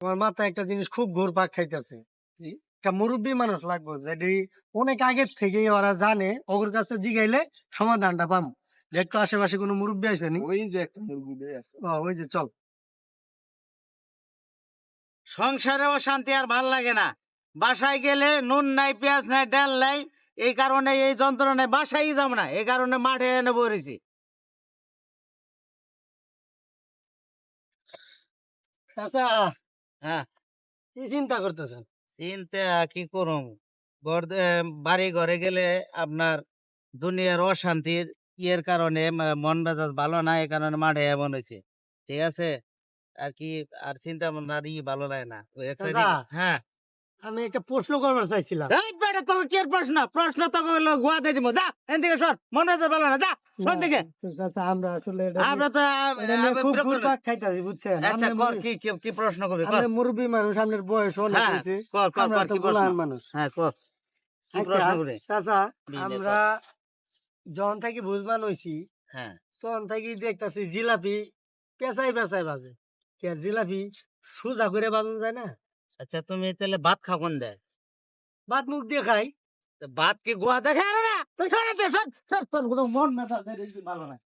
আমার মাথায় একটা জিনিস খুব ঘুর পাক খাইতেছে একটা মুরব্বী মানুষ লাগবে যেটি অনেক আগের থেকেই ওরা জানে ওর কাছে জিগাইলে সমাধানটা পাম। একটু আশেপাশে কোনো মুরব্বী আছে নি? ওই যে একটা মুরগি বেয়ে আছে ওই যে চল। সংসারেও শান্তি আর ভালো লাগে না। বাসায় গেলে নুন নাই পেঁয়াজ নাই ডাল নাই এই কারণে এই যন্ত্রণায় বাসায় যাব না এই কারণে মাঠে এনে বসেছি। আচ্ছা হ্যাঁ। কি চিন্তা করতেছেন? চিন্তা কি করুম? বাড়ি ঘরে গেলে আপনার দুনিয়ার অশান্তির ইয়ের কারণে মন মেজাজ ভালো না এই কারণে মাঠে এমন হয়েছে ঠিক আছে? আর কি আর চিন্তা ভাবনা আর ই ভালো লাগে না। হ্যাঁ। আমি একটা প্রশ্ন করবার চাইছিলাম। এই বেটা তোকে কি প্রশ্ন? প্রশ্ন তোকে হলো গোয়া দিয়ে দিব যা এন থেকে সর মন মেজাজ ভালো না যা। সর থেকে আমরা আসলে আমরা তো আ- এটা নিয়ে আ- খুব বিরক্ত ঘুর না। পাক খাইতাছি বুঝছেন? আচ্ছা কর কি কি- কি প্রশ্ন করবি কর। আপনি মানুষ আপনার বয়স অনেক হয়েছে। কর কর কর কি প্রশ্ন? মানুষ। হ্যাঁ কর। কি প্রশ্ন করে? চাচা আমরা যখন থাকি বুঝবান হইছি হ্যাঁ। তখন থাকি দেখতাছি জিলাপি পেঁচাই পেঁচাই বাজে। কি জিলাপি সোজা করে বাজানো যায় না? আচ্ছা তুমি তাহলে ভাত খাও কোন দেয়? ভাত মুখ দিয়ে খাই। ভাত কি গোয়া দেখে আরে না তুই সর এতে, সর, সর, তোর কোনো মন মেজাজ নেই, দেখবি ভালো না